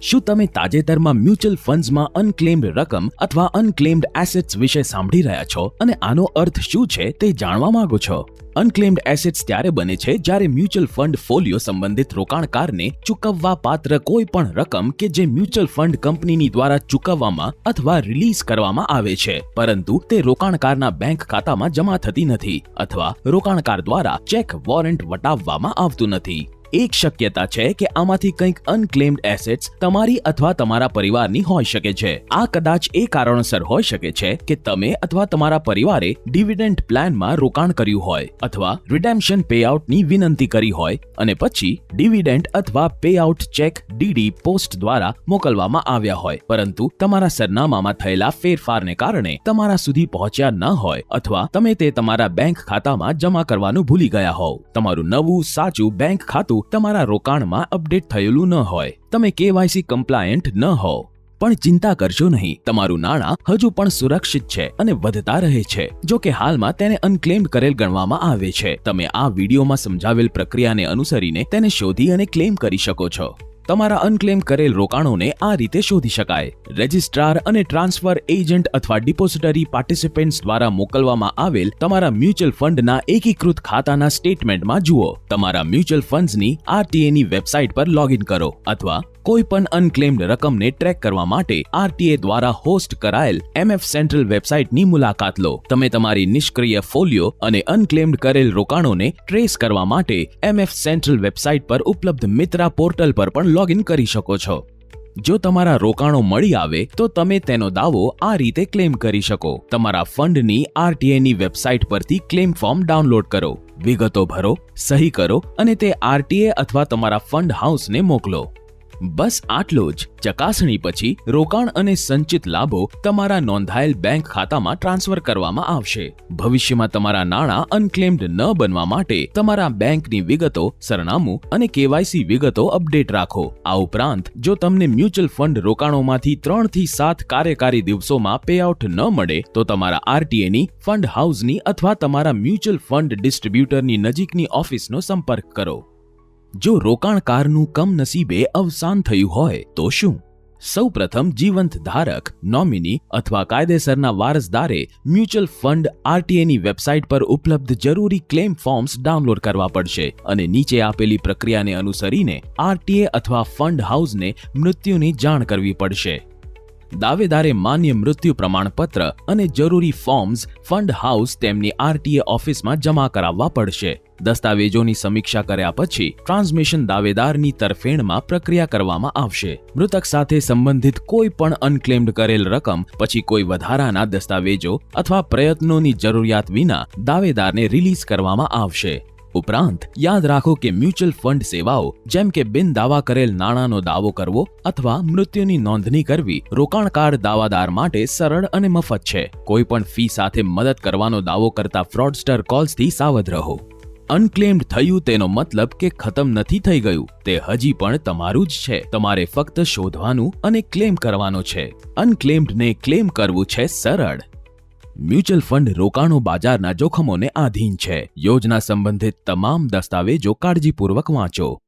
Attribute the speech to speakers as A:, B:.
A: શું તમે તાજેતરમાં મ્યુચ્યુઅલ ફંડ્સમાં અનક્લેમ્ડ રકમ અથવા અનક્લેમ્ડ એસેટ્સ વિશે સાંભળી રહ્યા છો? અને આનો અર્થ શું છે તે જાણવા માંગો છો? અનક્લેમ્ડ એસેટ્સ ત્યારે બને છે જ્યારે મ્યુચ્યુઅલ ફંડ ફોલિયો સંબંધિત રોકાણકારને ચૂકવવા પાત્ર કોઈ પણ રકમ કે જે મ્યુચ્યુઅલ ફંડ કંપનીની દ્વારા ચૂકવવામાં અથવા રિલીઝ કરવામાં આવે છે. પરંતુ તે રોકાણકારના બેંક ખાતામાં જમા થતી નથી અથવા રોકાણકાર દ્વારા ચેક વોરંટ વટાવવામાં આવતું નથી. એક શક્યતા છે કે આમાંથી કંઈક અનક્લેમ્ડ એસેટ્સ તમારી અથવા તમારા પરિવારની હોઈ શકે છે. આ કદાચ એ કારણસર હોઈ શકે છે કે તમે અથવા તમારા પરિવારે ડિવિડન્ડ પ્લાનમાં રોકાણ કર્યું હોય અથવા રિડેમ્પશન પેઆઉટની વિનંતી કરી હોય અને પછી ડિવિડન્ડ અથવા પેઆઉટ ચેક ડીડી પોસ્ટ દ્વારા મોકલવામાં આવ્યા હોય. પરંતુ તમારા સરનામામાં થયેલા ફેરફારને કારણે તમારા સુધી પહોંચ્યા ન હોય અથવા તમે તે તમારા બેંક ખાતામાં જમા કરવાનું ભૂલી ગયા હોવ. તમારું નવું, સાચું બેંક ખાતું તમારા રોકાણમાં અપડેટ થયેલું ન હોય. તમે કેવાયસી કમ્પ્લાયન્ટ ન હોવ. પણ ચિંતા કરશો નહીં. તમારું નાણાં હજુ પણ સુરક્ષિત છે અને વધતા રહે છે. જો કે હાલમાં તેને અનક્લેમ્ડ કરેલ ગણવામાં આવે છે. તમે આ વિડીયોમાં સમજાવેલ પ્રક્રિયાને અનુસરીને તેને શોધી અને ક્લેમ કરી શકો છો. તમારા અનક્લેમ કરેલ રોકાણોને આ રીતે શોધી શકાય. રજિસ્ટ્રાર અને ટ્રાન્સફર એજન્ટ અથવા ડિપોઝિટરી પાર્ટિસિપેન્ટ્સ દ્વારા મોકલવામાં આવેલ તમારા મ્યુચ્યુઅલ ફંડના એકીકૃત ખાતાના સ્ટેટમેન્ટમાં જુઓ. તમારા મ્યુચ્યુઅલ ફંડ્સની આરટીએ ની વેબસાઇટ પર લોગિન કરો અથવા કોઈ પણ અનક્લેમ્ડ રકમને ટ્રેક કરવા માટે આરટીએ દ્વારા હોસ્ટ કરાયેલ એમએફ સેન્ટ્રલ વેબસાઇટની મુલાકાત લો. તમે તમારી નિષ્ક્રિય ફોલિયો અને અનક્લેમ્ડ કરેલ રોકાણોને ટ્રેસ કરવા માટે એમએફ સેન્ટ્રલ વેબસાઇટ પર ઉપલબ્ધ મિત્રા પોર્ટલ પર પણ લોગિન કરી શકો છો. જો તમારા રોકાણો મળી આવે, તો તમે તેનો દાવો આ રીતે ક્લેમ કરી શકો. તમારા ફંડની આરટીએ ની વેબસાઇટ પરથી ક્લેમ ફોર્મ ડાઉનલોડ કરો. વિગતો ભરો, સહી કરો અને તે આરટીએ અથવા તમારા ફંડ હાઉસને મોકલો. બસ આટલો જ. ચકાસણી પછી રોકાણ અને સંચિત લાભો તમારા નોંધાયેલ બેંક ખાતામાં ટ્રાન્સફર કરવામાં આવશે. ભવિષ્યમાં તમારા નાણાં અનક્લેમ્ડ ન બનવા માટે તમારા બેંકની વિગતો, સરનામું અને કેવાયસી વિગતો અપડેટ રાખો. આ ઉપરાંત, જો તમને મ્યુચ્યુઅલ ફંડ રોકાણોમાંથી ત્રણથી સાત કાર્યકારી દિવસોમાં પેઆઉટ ન મળે, તો તમારા આરટીએની, ફંડ હાઉસની અથવા તમારા મ્યુચ્યુઅલ ફંડ ડિસ્ટ્રીબ્યુટરની નજીકની ઓફિસનો સંપર્ક કરો. જો રોકાણકારનું કમનસીબે અવસાન થયું હોય, તો શું? સૌપ્રથમ જીવંત ધારક, નોમિની અથવા કાયદેસરના વારસદારે મ્યુચ્યુઅલ ફંડ આરટીએની વેબસાઇટ પર ઉપલબ્ધ જરૂરી ક્લેમ ફોર્મ્સ ડાઉનલોડ કરવા પડશે અને નીચે આપેલી પ્રક્રિયાને અનુસરીને આરટીએ અથવા ફંડ હાઉસને મૃત્યુની જાણ કરવી પડશે. દાવેદારે માન્ય મૃત્યુ પ્રમાણપત્ર અને જરૂરી ફોર્મ્સ ફંડ હાઉસ તેમની આરટીએ ઓફિસમાં જમા કરાવવા પડશે. દસ્તાવેજોની સમીક્ષા કર્યા પછી ટ્રાન્સમિશન દાવેદારની તરફેણમાં પ્રક્રિયા કરવામાં આવશે. મૃતક સાથે સંબંધિત કોઈ પણ અનક્લેમ્ડ કરેલ રકમ, પછી કોઈ વધારાના દસ્તાવેજો અથવા પ્રયત્નોની જરૂરિયાત વિના દાવેદારને રિલીઝ કરવામાં આવશે. ઉપરાંત, યાદ રાખો કે મ્યુચ્યુઅલ ફંડ સેવાઓ, જેમ કે બિન દાવા કરેલ નાણાંનો દાવો કરવો અથવા મૃત્યુની નોંધણી કરવી, રોકાણકાર દાવાદાર માટે સરળ અને મફત છે. કોઈ પણ ફી સાથે મદદ કરવાનો દાવો કરતા ફ્રોડસ્ટર કોલ્સથી સાવધ રહો. અનક્લેમ્ડ થયું તેનો મતલબ કે ખતમ નથી થઈ ગયું. તે હજી પણ તમારું જ છે. તમારે ફક્ત શોધવાનું અને ક્લેમ કરવાનો છે. અનક્લેમ્ડને ક્લેમ કરવું છે સરળ. મ્યુચ્યુઅલ ફંડ રોકાણો બજારના જોખમોને આધીન છે. યોજના સંબંધિત તમામ દસ્તાવેજો કાળજીપૂર્વક વાંચો.